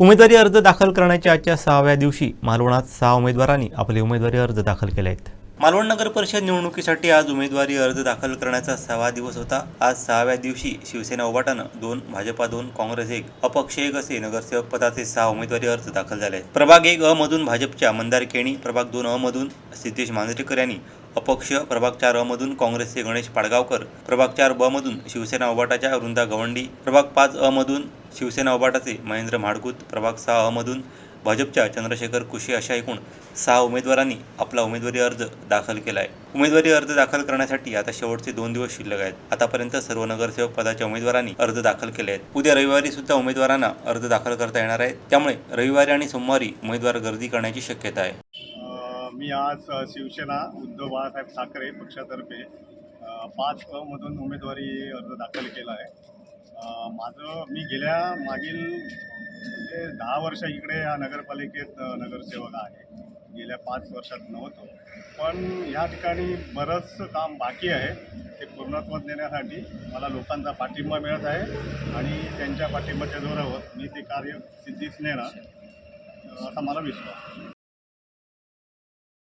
उमेदवारी अर्ज दाखल करण्याच्या आजच्या सहाव्या दिवशी मालवणात सहा उमेदवारांनी आपले उमेदवारी अर्ज दाखल केले आहेत. मालवण नगर परिषद निवडणुकीसाठी आज उमेदवारी अर्ज दाखल करण्याचा सहावा दिवस होता. आज सहाव्या दिवशी शिवसेना उभाटानं दोन भाजपा दोन काँग्रेस एक अपक्ष एक असे नगरसेवक पदाचे सहा उमेदवारी अर्ज दाखल झाले आहेत. प्रभाग एक अ मधून भाजपच्या मंदार केणी प्रभाग दोन अ मधून सिद्धेश मांजरेकर यांनी अपक्ष प्रभाग चार अ मधून काँग्रेसचे गणेश पाडगावकर प्रभाग चार ब मधून शिवसेना उभाटाच्या वृंदा गवंडी प्रभाग पाच अ मधून शिवसेना उबाटाचे महेंद्र म्हाडकूत प्रभाग सहा अ मधून भाजपच्या चंद्रशेखर कुशे अशा एकूण सहा उमेदवारांनी आपला उमेदवारी अर्ज दाखल केला आहे उमेदवारी अर्ज दाखल करण्यासाठी आता शेवटचे दोन दिवस शिल्लक आहेत. आतापर्यंत सर्व नगरसेवक पदाच्या उमेदवारांनी अर्ज दाखल केले आहेत. उद्या रविवारी सुद्धा उमेदवारांना अर्ज दाखल करता येणार आहे त्यामुळे रविवारी आणि सोमवारी उमेदवार गर्दी करण्याची शक्यता आहे. मी आज शिवसेना उद्धव बाळासाहेब ठाकरे पक्षातर्फे पाच अ मधून उमेदवारी अर्ज दाखल केला आहे. माझं मी गेल्या मागील म्हणजे दहा वर्ष इकडे या नगरपालिकेत नगरसेवक आहे. गेल्या पाच वर्षात नव्हतो. पण या ठिकाणी बरंचसं काम बाकी आहे. ते पूर्णत्वात नेण्यासाठी मला लोकांचा पाठिंबा मिळत आहे आणि त्यांच्या पाठिंबाच्या जोरावर मी ते कार्य सिद्धीस नेणार असा मला विश्वास